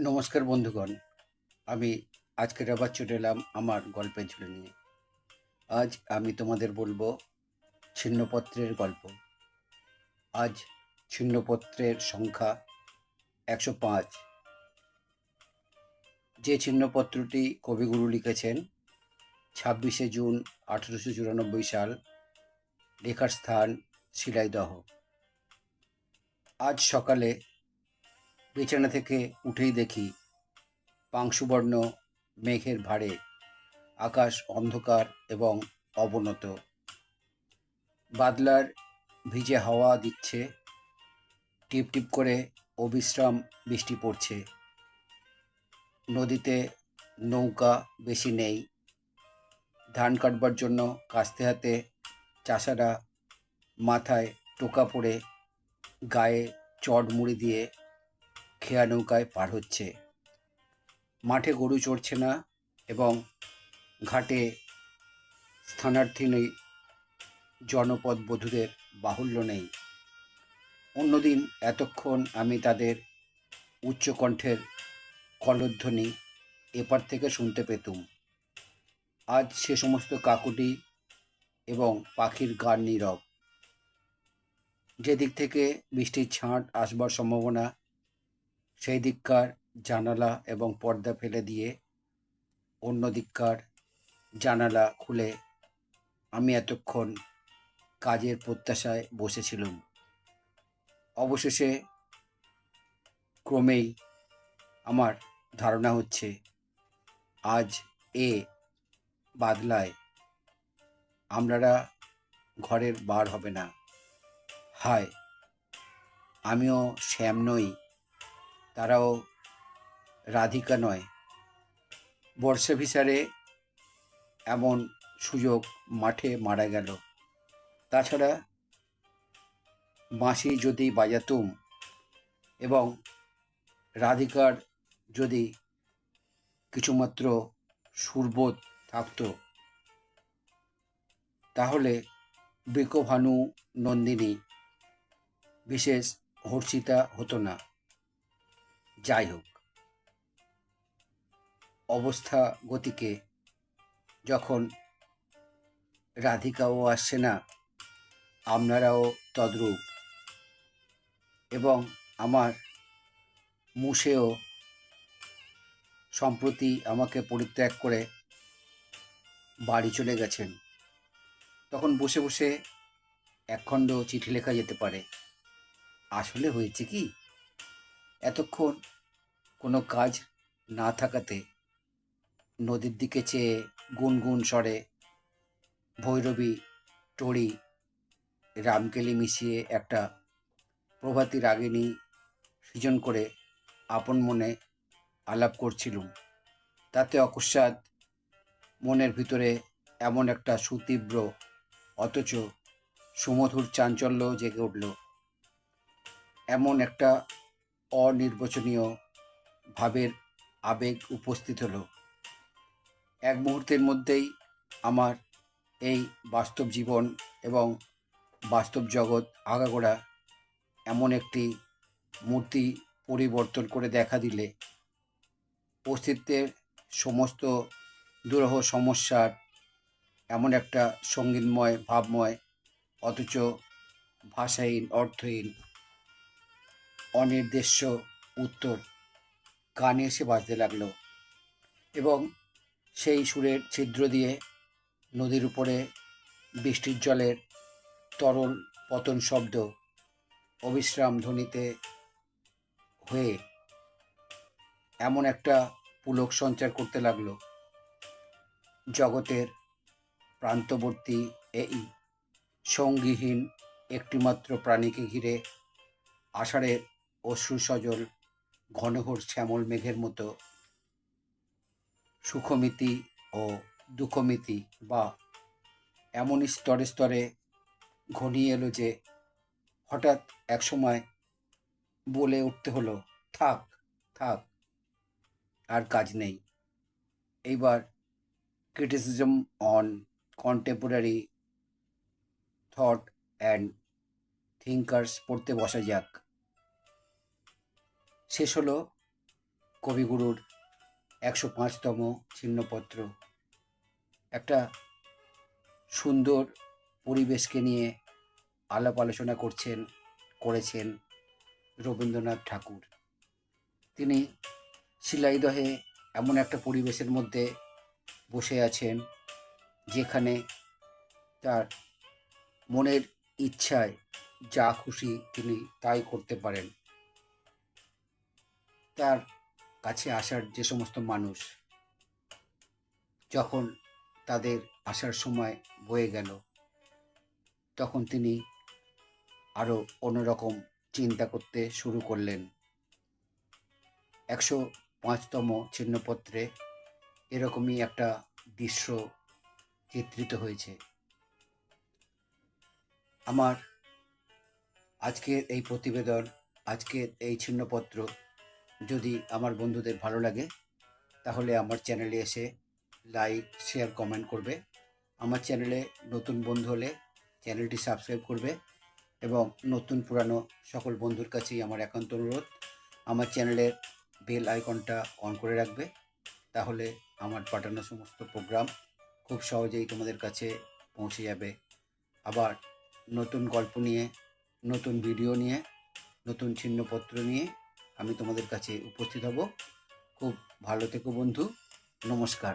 নমস্কার বন্ধুগণ। আমি আজকের আবার চলে এলাম আমার গল্পের ঝুলে নিয়ে। আজ আমি তোমাদের বলব ছিন্নপত্রের গল্প। আজ ছিন্নপত্রের সংখ্যা একশো পাঁচ। যে ছিন্নপত্রটি কবিগুরু লিখেছেন ছাব্বিশে জুন আঠেরোশো চুরানব্বই সাল, লেখার স্থান শিলাইদহ। আজ সকালে বিছানা থেকে উঠেই দেখি পাংশুবর্ণ মেঘের ভারে আকাশ অন্ধকার এবং অবনত। বাদলার ভিজে হাওয়া দিচ্ছে, টিপ টিপ করে অবিশ্রাম বৃষ্টি পড়ছে। নদীতে নৌকা বেশি নেই, ধান কাটবার জন্য কাস্তে হাতে চাষারা মাথায় টোকা পড়ে গায়ে চট মুড়ি দিয়ে খেয়া নৌকায় পার হচ্ছে। মাঠে গরু চড়ছে না এবং ঘাটে স্থানার্থী নেই, জনপদ বধূদের বাহুল্য নেই। অন্যদিন এতক্ষণ আমি তাদের উচ্চকণ্ঠের কলধ্বনি এপার থেকে শুনতে পেতুম। আজ সে সমস্ত কাকুটি এবং পাখির গান নীরব। যেদিক থেকে বৃষ্টির ছাঁট আসবার সম্ভাবনা সেই দিককার জানালা এবং পর্দা ফেলে দিয়ে অন্য দিককার জানালা খুলে আমি এতক্ষণ কাজের প্রত্যাশায় বসেছিলাম। অবশেষে ক্রমেই আমার ধারণা হচ্ছে আজ এ বাদলায় আমরারা ঘরের বার হবে না। হায়, আমিও শ্যাম নই। তারাও রাধিকা নয়, বর্ষা ভিসারে এমন সুযোগ মাঠে মারা গেল। তাছাড়া বাঁশি যদি বাজাতুম এবং রাধিকার যদি কিছুমাত্র সুরবোধ থাকতো, তাহলে বৃকভানু নন্দিনী বিশেষ হর্ষিতা হতো না। যাই হোক, অবস্থা গতিকে যখন রাধিকাও আসছে না, আপনারাও তদ্রূপ। এবং আমার মুসেও সম্প্রতি আমাকে পরিত্যাগ করে বাড়ি চলে গেছেন। তখন বসে বসে একখণ্ড চিঠি লেখা যেতে পারে। আসলে হয়েছে কি? এতক্ষণ কোনো কাজ না থাকাতে নদীর দিকে চেয়ে গুনগুন স্বরে ভৈরবী টড়ি রামকেলি মিশিয়ে একটা প্রভাতী রাগিনী সৃজন করে আপন মনে আলাপ করছিলুম। তাতে অকস্মাৎ মনের ভিতরে এমন একটা সুতীব্র, অথচ সুমধুর চাঞ্চল্য জেগে উঠল। এমন একটা অনির্বচনীয় ভাবের আবেগ উপস্থিত হলো। এক মুহূর্তের মধ্যেই আমার এই বাস্তব জীবন এবং বাস্তব জগৎ আগাগোড়া এমন একটি মূর্তি পরিবর্তন করে দেখা দিলে অস্তিত্বের সমস্ত দুরহ সমস্যার এমন একটা সঙ্গীতময়, ভাবময়, অথচ ভাষাহীন, অর্থহীন, অনির্দেশ্য উত্তর কানে এসে বাজতে লাগল এবং সেই সুরের ছিদ্র দিয়ে নদীর উপরে বৃষ্টির জলের তরল পতন শব্দ অবিশ্রাম ধ্বনিতে হয়ে এমন একটা পুলক সঞ্চার করতে লাগল জগতের প্রান্তবর্তী এই সঙ্গীহীন একটিমাত্র প্রাণীকে ঘিরে আষাঢ়ের অশ্রু সজল ঘনঘোর শ্যামল মেঘের মতো সুখমিতি ও দুঃখমিতি বা এমনই স্তরে স্তরে ঘনিয়ে এলো যে হঠাৎ একসময় বলে উঠতে হলো, থাক থাক, আর কাজ নেই। এইবার criticism on contemporary thought and thinkers পড়তে বসা যাক। শেষ হলো কবিগুরুর একশো পাঁচতম ছিন্নপত্র। একটা সুন্দর পরিবেশকে নিয়ে আলাপ আলোচনা করছেন, করেছেন রবীন্দ্রনাথ ঠাকুর। তিনি শিলাইদহে এমন একটা পরিবেশের মধ্যে বসে আছেন যেখানে তার মনের ইচ্ছায় যা খুশি তিনি তাই করতে পারেন। তার কাছে আসার যে সমস্ত মানুষ যখন তাদের আসার সময় বয়ে গেল, তখন তিনি আরও অন্যরকম চিন্তা করতে শুরু করলেন। একশো পাঁচতম চিহ্নপত্রে এরকমই একটা দৃশ্য চিত্রিত হয়েছে। আমার আজকের এই প্রতিবেদন, আজকের এই ছিন্নপত্র যদি আমার বন্ধুদের ভালো লাগে, তাহলে আমার চ্যানেলে এসে লাইক, শেয়ার, কমেন্ট করবে। আমার চ্যানেলে নতুন বন্ধু হলে চ্যানেলটি সাবস্ক্রাইব করবে এবং নতুন পুরানো সকল বন্ধুর কাছেই আমার একান্ত অনুরোধ, আমার চ্যানেলের বেল আইকনটা অন করে রাখবে। তাহলে আমার পাঠানো সমস্ত প্রোগ্রাম খুব সহজেই তোমাদের কাছে পৌঁছে যাবে। আবার নতুন গল্প নিয়ে, নতুন ভিডিও নিয়ে, নতুন চিহ্নপত্র নিয়ে আমি তোমাদের কাছে উপস্থিত হব। খুব ভালো থেকো বন্ধু। নমস্কার।